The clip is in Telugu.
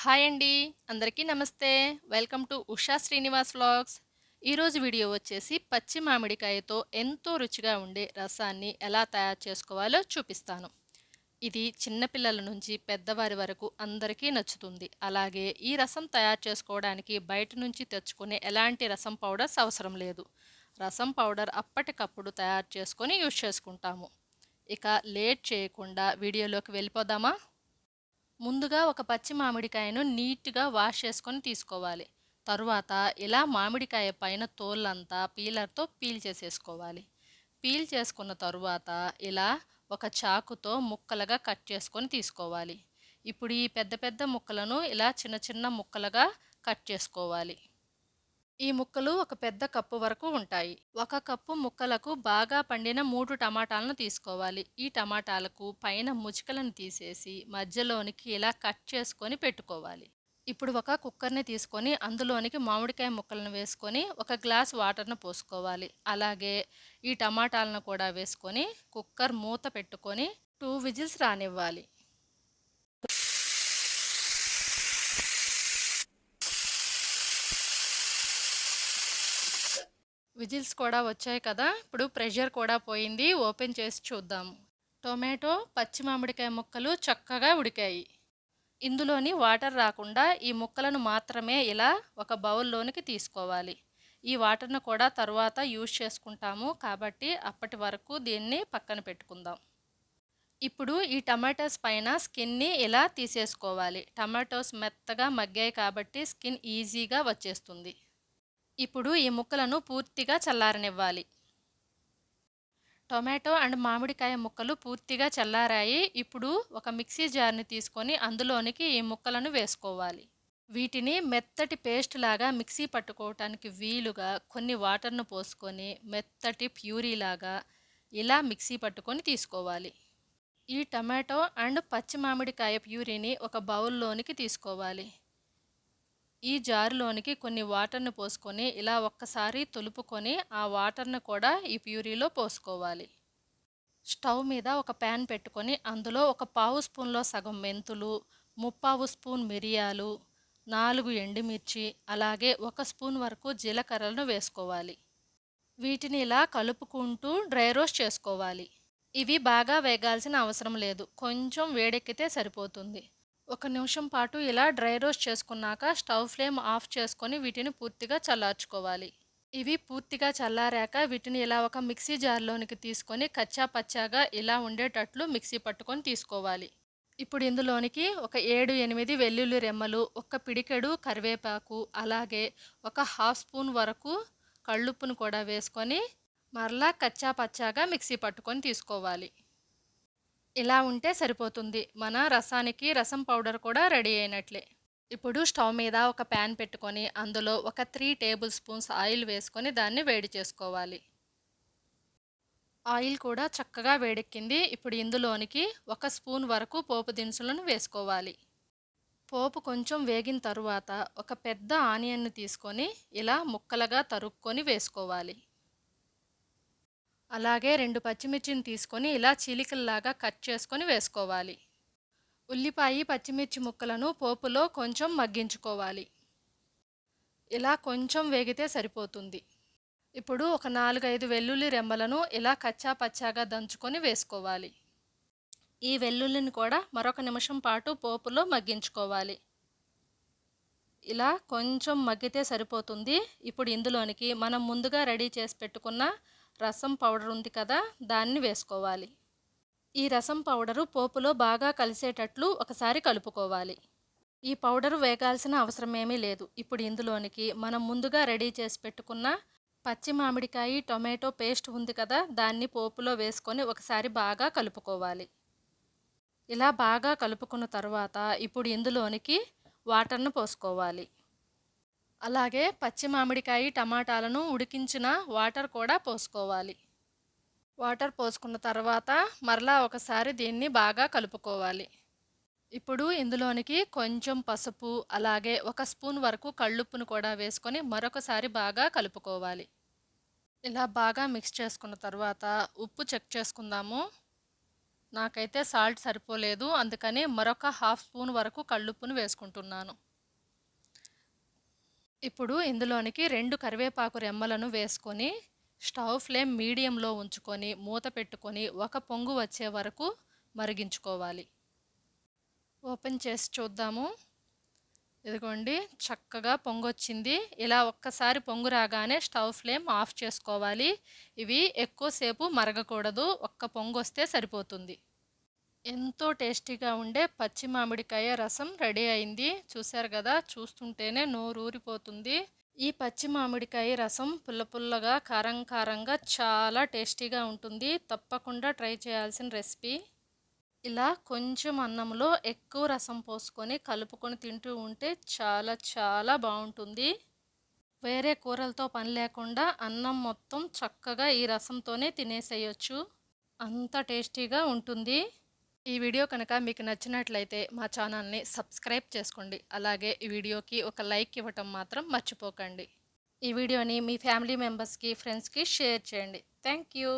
హాయ్ అండి అందరికీ నమస్తే. Welcome to Usha Srinivas vlogs. ఈరోజు వీడియో వచ్చేసి పచ్చి మామిడికాయతో ఎంతో రుచిగా ఉండే రసాన్ని ఎలా తయారు చేసుకోవాలో చూపిస్తాను. ఇది చిన్నపిల్లల నుంచి పెద్దవారి వరకు అందరికీ నచ్చుతుంది. అలాగే ఈ రసం తయారు చేసుకోవడానికి బయట నుంచి తెచ్చుకునే ఎలాంటి రసం పౌడర్స్ అవసరం లేదు. రసం పౌడర్ అప్పటికప్పుడు తయారు చేసుకొని యూజ్ చేసుకుంటాము. ఇక లేట్ చేయకుండా వీడియోలోకి వెళ్ళిపోదామా? ముందుగా ఒక పచ్చి మామిడికాయను నీట్గా వాష్ చేసుకొని తీసుకోవాలి. తరువాత ఇలా మామిడికాయ పైన తోళ్ళంతా పీలర్తో పీల్ చేసేసుకోవాలి. పీల్ చేసుకున్న తరువాత ఇలా ఒక చాకుతో ముక్కలుగా కట్ చేసుకొని తీసుకోవాలి. ఇప్పుడు ఈ పెద్ద పెద్ద ముక్కలను ఇలా చిన్న చిన్న ముక్కలుగా కట్ చేసుకోవాలి. ఈ ముక్కలు ఒక పెద్ద కప్పు వరకు ఉంటాయి. ఒక కప్పు ముక్కలకు బాగా పండిన మూడు టమాటాలను తీసుకోవాలి. ఈ టమాటాలకు పైన ముచికలను తీసేసి మధ్యలోనికి ఇలా కట్ చేసుకొని పెట్టుకోవాలి. ఇప్పుడు ఒక కుక్కర్ని తీసుకొని అందులోనికి మామిడికాయ ముక్కలను వేసుకొని ఒక గ్లాస్ వాటర్ను పోసుకోవాలి. అలాగే ఈ టమాటాలను కూడా వేసుకొని కుక్కర్ మూత పెట్టుకొని టూ విజిల్స్ రానివ్వాలి. విజిల్స్ కూడా వచ్చాయి కదా ఇప్పుడు ప్రెషర్ కూడా పోయింది. ఓపెన్ చేసి చూద్దాము. టొమాటో పచ్చి మామిడికాయ ముక్కలు చక్కగా ఉడికాయి. ఇందులోని వాటర్ రాకుండా ఈ ముక్కలను మాత్రమే ఇలా ఒక బౌల్లోనికి తీసుకోవాలి. ఈ వాటర్ను కూడా తర్వాత యూజ్ చేసుకుంటాము. కాబట్టి అప్పటి వరకు దీన్ని పక్కన పెట్టుకుందాం. ఇప్పుడు ఈ టమాటోస్ పైన స్కిన్ని ఇలా తీసేసుకోవాలి. టమాటోస్ మెత్తగా మగ్గాయి కాబట్టి స్కిన్ ఈజీగా వచ్చేస్తుంది. ఇప్పుడు ఈ ముక్కలను పూర్తిగా చల్లారనివ్వాలి. టొమాటో అండ్ మామిడికాయ ముక్కలు పూర్తిగా చల్లారాయి. ఇప్పుడు ఒక మిక్సీ జార్ని తీసుకొని అందులోనికి ఈ ముక్కలను వేసుకోవాలి. వీటిని మెత్తటి పేస్ట్ లాగా మిక్సీ పట్టుకోవటానికి వీలుగా కొన్ని వాటర్ను పోసుకొని మెత్తటి ప్యూరీ లాగా ఇలా మిక్సీ పట్టుకొని తీసుకోవాలి. ఈ టమాటో అండ్ పచ్చి మామిడికాయ ప్యూరీని ఒక బౌల్లోనికి తీసుకోవాలి. ఈ జారులోనికి కొన్ని వాటర్ని పోసుకొని ఇలా ఒక్కసారి తొలుపుకొని ఆ వాటర్ని కూడా ఈ ప్యూరీలో పోసుకోవాలి. స్టవ్ మీద ఒక ప్యాన్ పెట్టుకొని అందులో ఒక పావు స్పూన్లో సగం మెంతులు ముప్పావు స్పూన్ మిరియాలు నాలుగు ఎండుమిర్చి అలాగే ఒక స్పూన్ వరకు జీలకర్రలను వేసుకోవాలి. వీటిని ఇలా కలుపుకుంటూ డ్రై రోస్ట్ చేసుకోవాలి. ఇవి బాగా వేగాల్సిన అవసరం లేదు. కొంచెం వేడెక్కితే సరిపోతుంది. ఒక నిమిషం పాటు ఇలా డ్రై రోస్ట్ చేసుకున్నాక స్టవ్ ఫ్లేమ్ ఆఫ్ చేసుకొని వీటిని పూర్తిగా చల్లార్చుకోవాలి. ఇవి పూర్తిగా చల్లారాక వీటిని ఇలా ఒక మిక్సీ జార్లోనికి తీసుకొని కచ్చా పచ్చాగా ఇలా ఉండేటట్లు మిక్సీ పట్టుకొని తీసుకోవాలి. ఇప్పుడు ఇందులోనికి ఒక ఏడు ఎనిమిది వెల్లుల్లి రెమ్మలు ఒక పిడికెడు కరివేపాకు అలాగే ఒక హాఫ్ స్పూన్ వరకు కళ్ళుప్పును కూడా వేసుకొని మరలా కచ్చా పచ్చాగా మిక్సీ పట్టుకొని తీసుకోవాలి. ఇలా ఉంటే సరిపోతుంది. మన రసానికి రసం పౌడర్ కూడా రెడీ అయినట్లే. ఇప్పుడు స్టవ్ మీద ఒక ప్యాన్ పెట్టుకొని అందులో ఒక త్రీ టేబుల్ స్పూన్స్ ఆయిల్ వేసుకొని దాన్ని వేడి చేసుకోవాలి. ఆయిల్ కూడా చక్కగా వేడెక్కింది. ఇప్పుడు ఇందులోనికి ఒక స్పూన్ వరకు పోపు దినుసులను వేసుకోవాలి. పోపు కొంచెం వేగిన తరువాత ఒక పెద్ద ఆనియన్ను తీసుకొని ఇలా ముక్కలుగా తరుక్కొని వేసుకోవాలి. అలాగే రెండు పచ్చిమిర్చిని తీసుకొని ఇలా చీలికల్లాగా కట్ చేసుకొని వేసుకోవాలి. ఉల్లిపాయ పచ్చిమిర్చి ముక్కలను పోపులో కొంచెం మగ్గించుకోవాలి. ఇలా కొంచెం వేగితే సరిపోతుంది. ఇప్పుడు ఒక నాలుగైదు వెల్లుల్లి రెమ్మలను ఇలా కచ్చా పచ్చాగా దంచుకొని వేసుకోవాలి. ఈ వెల్లుల్లిని కూడా మరొక నిమిషం పాటు పోపులో మగ్గించుకోవాలి. ఇలా కొంచెం మగ్గితే సరిపోతుంది. ఇప్పుడు ఇందులోనికి మనం ముందుగా రెడీ చేసి పెట్టుకున్న రసం పౌడర్ ఉంది కదా దాన్ని వేసుకోవాలి. ఈ రసం పౌడరు పోపులో బాగా కలిసేటట్లు ఒకసారి కలుపుకోవాలి. ఈ పౌడర్ వేగాల్సిన అవసరం ఏమీ లేదు. ఇప్పుడు ఇందులోనికి మనం ముందుగా రెడీ చేసి పెట్టుకున్న పచ్చి మామిడికాయ టొమాటో పేస్ట్ ఉంది కదా దాన్ని పోపులో వేసుకొని ఒకసారి బాగా కలుపుకోవాలి. ఇలా బాగా కలుపుకున్న తర్వాత ఇప్పుడు ఇందులోనికి వాటర్ను పోసుకోవాలి. అలాగే పచ్చి మామిడికాయ టమాటాలను ఉడికించిన వాటర్ కూడా పోసుకోవాలి. వాటర్ పోసుకున్న తర్వాత మరలా ఒకసారి దీన్ని బాగా కలుపుకోవాలి. ఇప్పుడు ఇందులోనికి కొంచెం పసుపు అలాగే ఒక స్పూన్ వరకు కళ్ళుప్పును కూడా వేసుకొని మరొకసారి బాగా కలుపుకోవాలి. ఇలా బాగా మిక్స్ చేసుకున్న తర్వాత ఉప్పు చెక్ చేసుకుందాము. నాకైతే సాల్ట్ సరిపోలేదు అందుకని మరొక హాఫ్ స్పూన్ వరకు కళ్ళుప్పును వేసుకుంటున్నాను. ఇప్పుడు ఇందులోనికి రెండు కరివేపాకు రెమ్మలను వేసుకొని స్టవ్ ఫ్లేమ్ మీడియంలో ఉంచుకొని మూత పెట్టుకొని ఒక పొంగు వచ్చే వరకు మరిగించుకోవాలి. ఓపెన్ చేసి చూద్దాము. ఇదిగోండి చక్కగా పొంగొచ్చింది. ఇలా ఒక్కసారి పొంగు రాగానే స్టవ్ ఫ్లేమ్ ఆఫ్ చేసుకోవాలి. ఇవి ఎక్కువసేపు మరగకూడదు. ఒక్క పొంగు వస్తే సరిపోతుంది. ఎంతో టేస్టీగా ఉండే పచ్చి మామిడికాయ రసం రెడీ అయింది. చూశారు కదా చూస్తుంటేనే నోరు ఊరిపోతుంది. ఈ పచ్చి మామిడికాయ రసం పుల్ల పుల్లగా కారం కారంగా చాలా టేస్టీగా ఉంటుంది. తప్పకుండా ట్రై చేయాల్సిన రెసిపీ. ఇలా కొంచెం అన్నంలో ఎక్కువ రసం పోసుకొని కలుపుకొని తింటూ ఉంటే చాలా చాలా బాగుంటుంది. వేరే కూరలతో పని లేకుండా అన్నం మొత్తం చక్కగా ఈ రసంతోనే తినేసేయచ్చు. అంత టేస్టీగా ఉంటుంది. ఈ వీడియో కనుక మీకు నచ్చినట్లయితే మా ఛానల్ని సబ్స్క్రైబ్ చేసుకోండి. అలాగే ఈ వీడియోకి ఒక లైక్ ఇవ్వటం మాత్రం మర్చిపోకండి. ఈ వీడియోని మీ ఫ్యామిలీ మెంబర్స్కి ఫ్రెండ్స్కి షేర్ చేయండి. Thank you.